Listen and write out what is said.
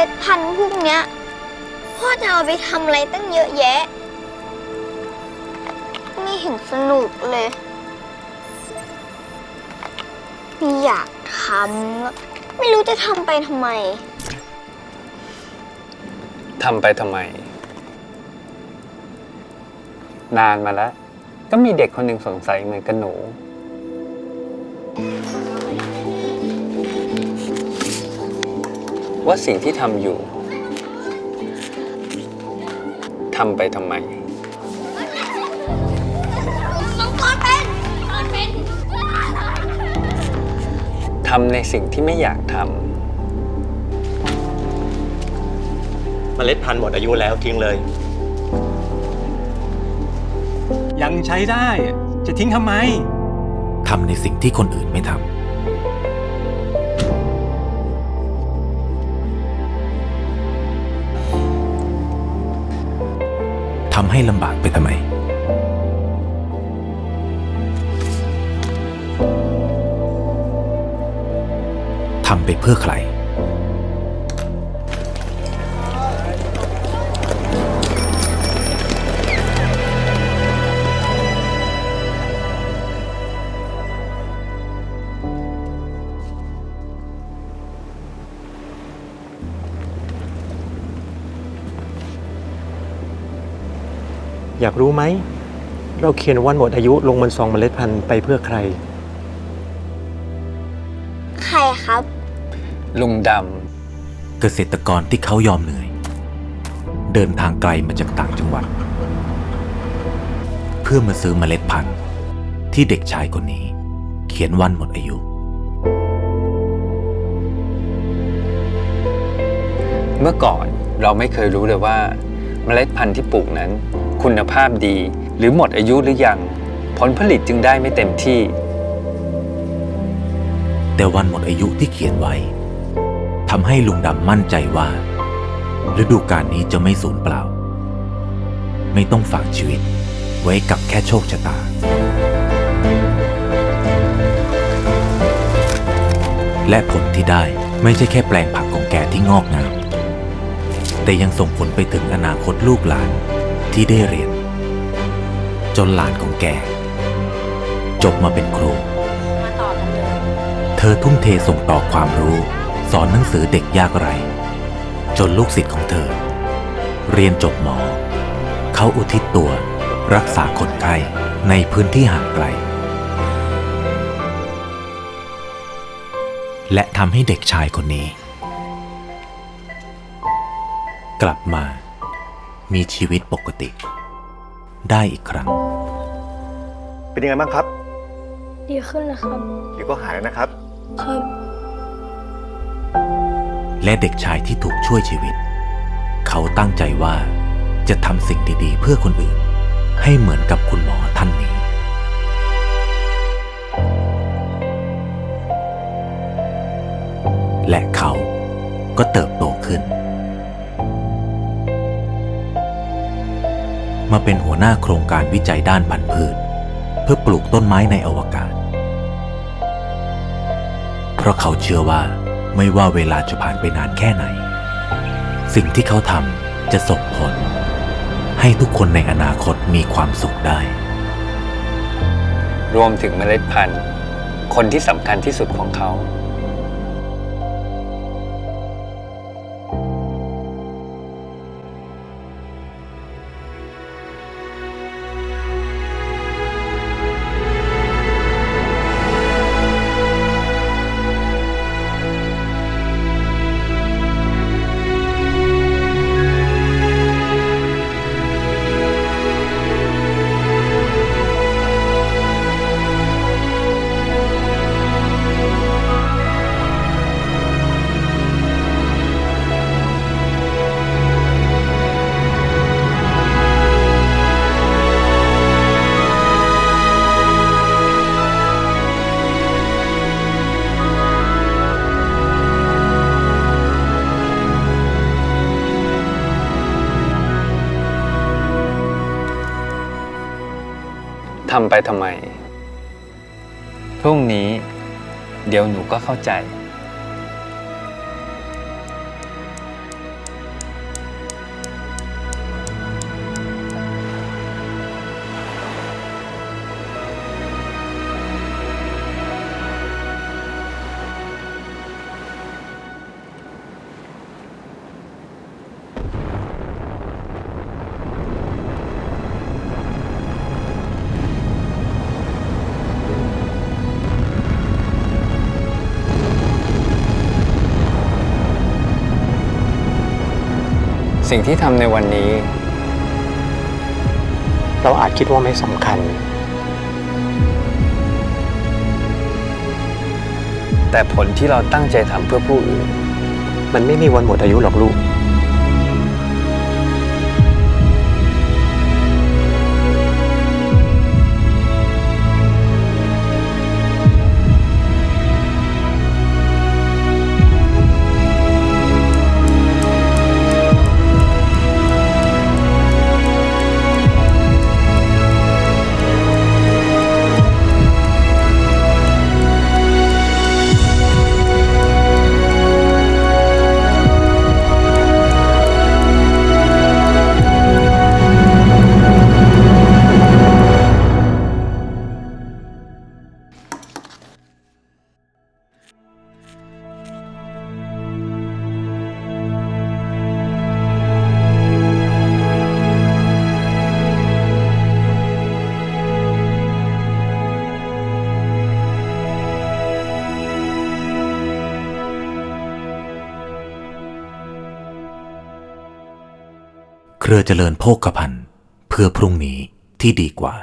ล็ดพันธุ์พวกเนี้ยพ่อจะเอาไปทำอะไรตั้งเยอะแยะ ไม่เห็นสนุกเลยไม่อยากทำอะไม่รู้จะทำไปทำไม ทำไปทำไม นานมาแล้ว ก็มีเด็กคนหนึ่งสงสัยเหมือนกับหนู ว่าสิ่งที่ทำอยู่ทำไปทำไม น้องกอนเป็นกอนเป็น ทำในสิ่งที่ไม่อยากทเมล็ดพันธุ์หมดอายุแล้วทิ้งเลย ยังใช้ได้ จะทิ้งทำไม ทำในสิ่งที่คนอื่นไม่ทำ ให้ลำบากไปทำไม ทำไปเพื่อใคร อยากรู้ไหม เราเขียนวันหมดอายุลงบนซองเมล็ดพันธุ์ไปเพื่อใคร ใครครับำลุงดเกษตรกรที่เขายอมเหนื่อย เดินทางไกลมาจากต่างจังหวัด เพื่อมาซื้อเมล็ดพันธุ์ ที่เด็กชายคนนี้ เขียนวันหมดอายุำเมื่อก่อนเราไม่เคยรู้เลยว่า เมล็ดพันธุ์ที่ปลูกนั้น คุณภาพดี หรือหมดอายุหรือยัง ผลผลิตจึงได้ไม่เต็มที่ แต่วันหมดอายุที่เขียนไว้ทำให้ลุงดำมั่นใจว่า ฤดูกาลนี้จะไม่สูญเปล่า ไม่ต้องฝากชีวิต ไว้กับแค่โชคชะตา และผลที่ได้ไม่ใช่แค่แปลงผักของแกที่งอกงาม แต่ยังส่งผลไปถึงอนาคตลูกหลาน ที่ได้เรียน จนหลานของแก จบมาเป็นครูเธอทุ่มเทส่งต่อความรู้ สอนหนังสือเด็กยากไร้จนลูกศิษย์ของเธอ เรียนจบหมอ เขาอุทิศตัวรักษาคนไข้ในพื้นที่ห่างไกล และทำให้เด็กชายคนนี้ กลับมา มีชีวิตปกติ ได้อีกครั้ง เป็นยังไงบ้างครับ ดีขึ้นนะครับ เดี๋ยวก็หายแล้วนะครับ ครับ และเด็กชายที่ถูกช่วยชีวิต เขาตั้งใจว่าจะทำสิ่งดีๆ เพื่อคนอื่น ให้เหมือนกับคุณหมอท่านนี้และเขาก็เติบ มาเป็นหัวหน้าโครงการวิจัยด้านพันธุ์พืช เพื่อปลูกต้นไม้ในอวกาศ เพราะเขาเชื่อว่าไม่ว่าเวลาจะผ่านไปนานแค่ไหน สิ่งที่เขาทำจะส่งผล ให้ทุกคนในอนาคตมีความสุขได้ รวมถึงเมล็ดพันธุ์ คนที่สำคัญที่สุดของเขา ทำไปทำไม พรุ่งนี้ เดี๋ยวหนูก็เข้าใจ สิ่งที่ทำในวันนี้ เราอาจคิดว่าไม่สำคัญ แต่ผลที่เราตั้งใจทำเพื่อผู้อื่น มันไม่มีวันหมดอายุหรอกลูก รือเจริญโภคภัณฑ์เพื่อพรุ่งนี้ที่ดีกว่า